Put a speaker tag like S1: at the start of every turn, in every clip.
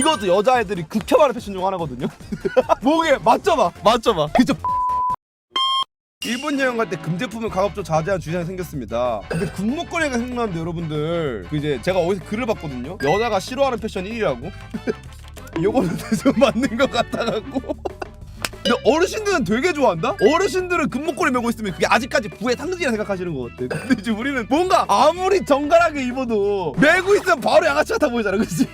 S1: 이것도 여자애들이 극혐하는 패션 중 하나거든요 목에 맞춰봐 맞춰봐 그쵸 일본 여행 갈 때 금제품을 가급적 자제한 주장이 생겼습니다. 근데 군목걸이가 생각나는데 여러분들 그 이제 제가 어디서 글을 봤거든요. 여자가 싫어하는 패션 1위라고. 요거는 좀 맞는 것 같아갖고. 근데 어르신들은 되게 좋아한다? 어르신들은 금목걸이 메고 있으면 그게 아직까지 부의 상징이라 생각하시는 것 같아. 근데 이제 우리는 뭔가 아무리 정갈하게 입어도 메고 있으면 바로 양아치 같아 보이잖아, 그치?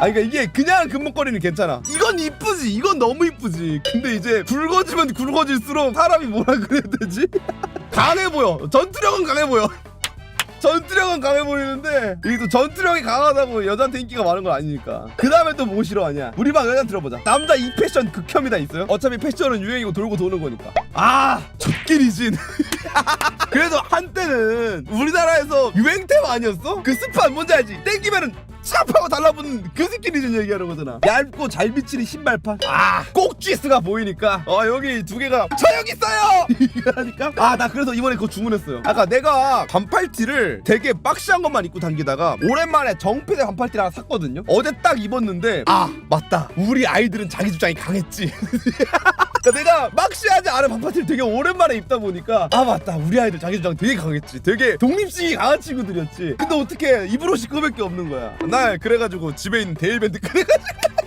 S1: 아니 그러니까 이게 그냥 금목걸이는 괜찮아. 이건 이쁘지, 이건 너무 이쁘지. 근데 이제 굵어지면 굵어질수록 사람이 뭐라 그래야 되지? 강해 보여. 전투력은 강해 보여. 전투력은 강해 보이는데 이게 또 전투력이 강하다고 여자한테 인기가 많은 건 아니니까 그 다음에 또 뭐 싫어하냐 우리 방 여자 들어보자 남자 이 패션 극혐이다 있어요? 어차피 패션은 유행이고 돌고 도는 거니까 아 젖기리진 그래도 한때는 우리나라에서 유행템 아니었어? 그 스판 뭔지 알지? 땡기면은 찹하고 달라붙는 그 스키니진 얘기하는 거잖아 얇고 잘 비치는 신발판. 아 꼭지스가 보이니까. 어 여기 두 개가 저 여기 있어요! 이러니까? 아 나 그래서 이번에 그거 주문했어요. 아까 내가 반팔티를 되게 박시한 것만 입고 당기다가 오랜만에 정피대 반팔티를 하나 샀거든요? 어제 딱 입었는데 아 맞다. 우리 아이들은 자기 주장이 강했지 그러니까 내가 막시하지 않은 반팔티를 되게 오랜만에 입다 보니까 아 맞다. 우리 아이들 자기 주장 되게 강했지. 되게 독립심이 강한 친구들이었지. 근데 어떻게 입을 옷이 그거밖에 없는 거야? 날 그래가지고 집에 있는 데일밴드 꺼내가지고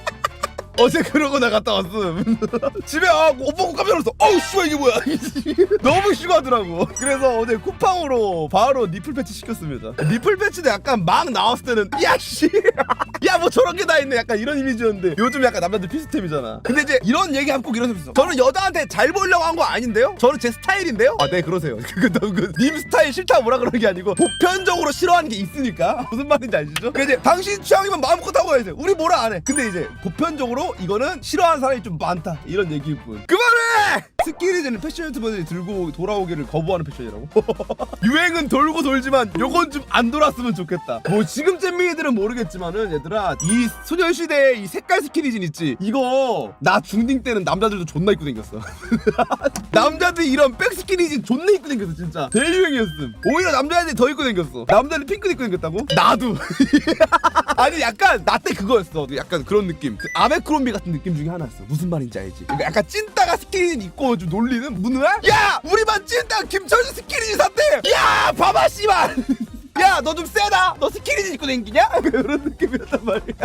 S1: 어제 그러고 나 갔다 왔음. 집에 아옷 보고 깜짝 놀랐어. 어우 씨발 이게 뭐야. 너무 심하더라고. 그래서 어제 쿠팡으로 바로 니플 패치 시켰습니다. 니플 패치도 약간 막 나왔을 때는 야 씨. 야 뭐 저런 게 다 있네. 약간 이런 이미지였는데 요즘 약간 남자들 필수템이잖아. 근데 이제 이런 얘기하면 꼭 이런 소리 있어. 저는 여자한테 잘 보이려고 한 거 아닌데요? 저는 제 스타일인데요? 아 네 그러세요. 그님 스타일 싫다 뭐라 그러는 게 아니고 보편적으로 싫어하는 게 있으니까. 무슨 말인지 아시죠? 그 이제 당신 취향이면 마음껏 하고 해야지 우리 뭐라 안해. 근데 이제 보편적으로 이거는 싫어하는 사람이 좀 많다 이런 얘기일 뿐 그만해! 스키니즈는 패션 유튜버들이 들고 돌아오기를 거부하는 패션이라고? 유행은 돌고 돌지만 요건 좀 안 돌았으면 좋겠다. 뭐 지금 잼미이들은 모르겠지만은 얘들아 이 소녀시대의 이 색깔 스키니진 있지? 이거 나 중딩 때는 남자들도 존나 입고 댕겼어. 남자들 이런 백 스키니진 존나 입고 댕겼어 진짜. 대유행이었음. 오히려 남자애들이 더 입고 댕겼어. 남자들 핑크 입고 댕겼다고? 나도. 아니 약간 나 때 그거였어. 약간 그런 느낌. 그 아베크롬비 같은 느낌 중에 하나였어. 무슨 말인지 알지? 그러니까 약간 찐따가 스키니진 입고 좀 놀리는 무능한 야! 우리 반 찐따 김철수 스키니진 샀대 야! 봐봐 씨발! 야 너 좀 세다! 너 스키니진 입고 댕기냐? 그런 느낌이었단 말이야.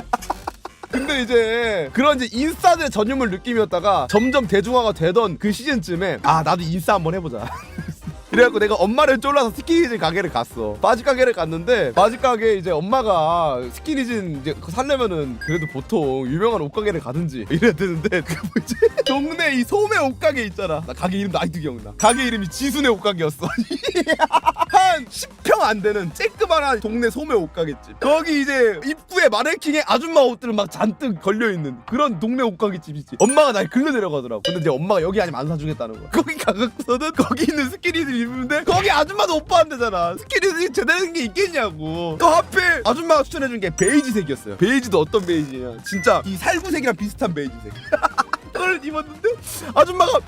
S1: 근데 이제 그런 이제 인싸들의 전유물 느낌이었다가 점점 대중화가 되던 그 시즌쯤에 아 나도 인싸 한번 해보자 그래갖고 내가 엄마를 쫄라서 스키니진 가게를 갔어. 바지 가게를 갔는데 바지 가게 이제 엄마가 스키니진 이제 그거 살려면은 그래도 보통 유명한 옷 가게를 가든지 이래야 되는데 그 뭐지 동네 이 소매 옷 가게 있잖아. 나 가게 이름도 아직도 기억나. 가게 이름이 지순의 옷 가게였어. 한 10평 안 되는 쬐 끄만한 동네 소매 옷 가게집. 거기 이제 입구에 마네킹에 아줌마 옷들 막 잔뜩 걸려 있는 그런 동네 옷 가게집이지. 엄마가 날 글로 데려가더라고. 근데 이제 엄마가 여기 아니면 안 사주겠다는 거야. 거기 가갖고서는 거기 있는 스키니들 입는데 거기 아줌마도 오빠 한대잖아. 스키니들이 제대로 된 게 있겠냐고. 또 하필 아줌마가 추천해준 게 베이지색이었어요. 베이지도 어떤 베이지냐? 진짜 이 살구색이랑 비슷한 베이지색. 그걸 입었는데 아줌마가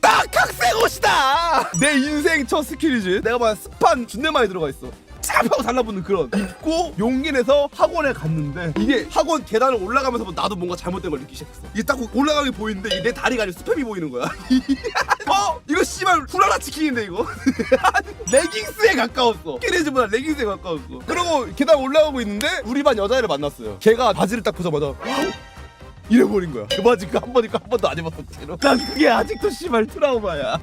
S1: 딱 학생 옷이다. 내 인생 첫 스키니즈. 내가 봐 스판 준내 많이 들어가 있어. 짭하고 달라붙는 그런 입고 용기 내서 학원에 갔는데 이게 학원 계단을 올라가면서 나도 뭔가 잘못된 걸 느끼기 시작했어 이게 딱 올라가게 보이는데 이게 내 다리가 아니고 스팸이 보이는 거야 어? 이거 씨발 후라라 치킨인데 이거 레깅스에 가까웠어 스키니즈보다 레깅스에 가까웠어 그러고 계단 올라가고 있는데 우리 반 여자애를 만났어요 걔가 바지를 딱 보자마자 잃어버린 거야. 그 바지 그한번 입고 한 번도 안 입었어. 난 그게 아직도 씨발 트라우마야.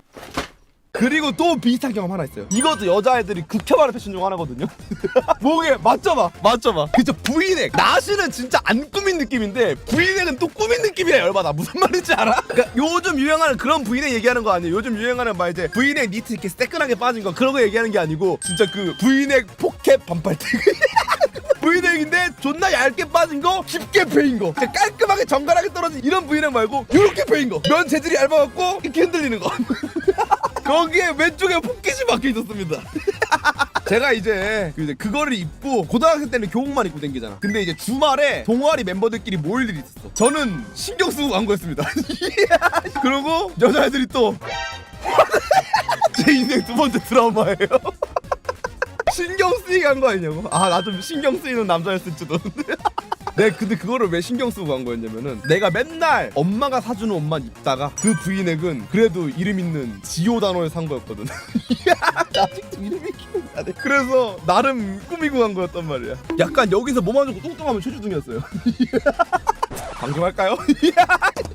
S1: 그리고 또 비슷한 경험 하나 있어요. 이것도 여자애들이 극혐하는 패션 중 하나거든요. 목에 맞춰봐, 맞춰봐. 그쵸 V넥. 나시는 진짜 안 꾸민 느낌인데 V넥은 또 꾸민 느낌이야 열받아. 무슨 말인지 알아? 그러니까 요즘 유행하는 그런 V넥 얘기하는 거 아니에요. 요즘 유행하는 막 이제 V넥 니트 이렇게 새끈하게 빠진 거 그런 거 얘기하는 게 아니고 진짜 그 V넥 포켓 반팔티. V넥인데 존나 얇게 빠진 거 깊게 베인 거 진짜 깔끔하게 정갈하게 떨어진 이런 V넥 말고 이렇게 베인 거면 재질이 얇아갖고 이렇게 흔들리는 거 거기에 왼쪽에 포켓이 박혀 있었습니다. 제가 이제 그 이제 그거를 입고 고등학생 때는 교복만 입고 댕기잖아. 근데 이제 주말에 동아리 멤버들끼리 모일 일이 있었어. 저는 신경 쓰고 간 거였습니다. 그리고 여자애들이 또 제 인생 두 번째 드라마예요. 신경 쓰이게 한 거 아니냐고. 아 나 좀 신경 쓰이는 남자였을지도 내 근데 그거를 왜 신경 쓰고 간 거였냐면은 내가 맨날 엄마가 사주는 옷만 입다가 그 브이넥은 그래도 이름 있는 지오 단어에 산 거였거든. 아직도 이름이 기억나네. 그래서 나름 꾸미고 간 거였단 말이야. 약간 여기서 몸안 좋고 뚱뚱하면 최주둥이었어요. 방송할까요?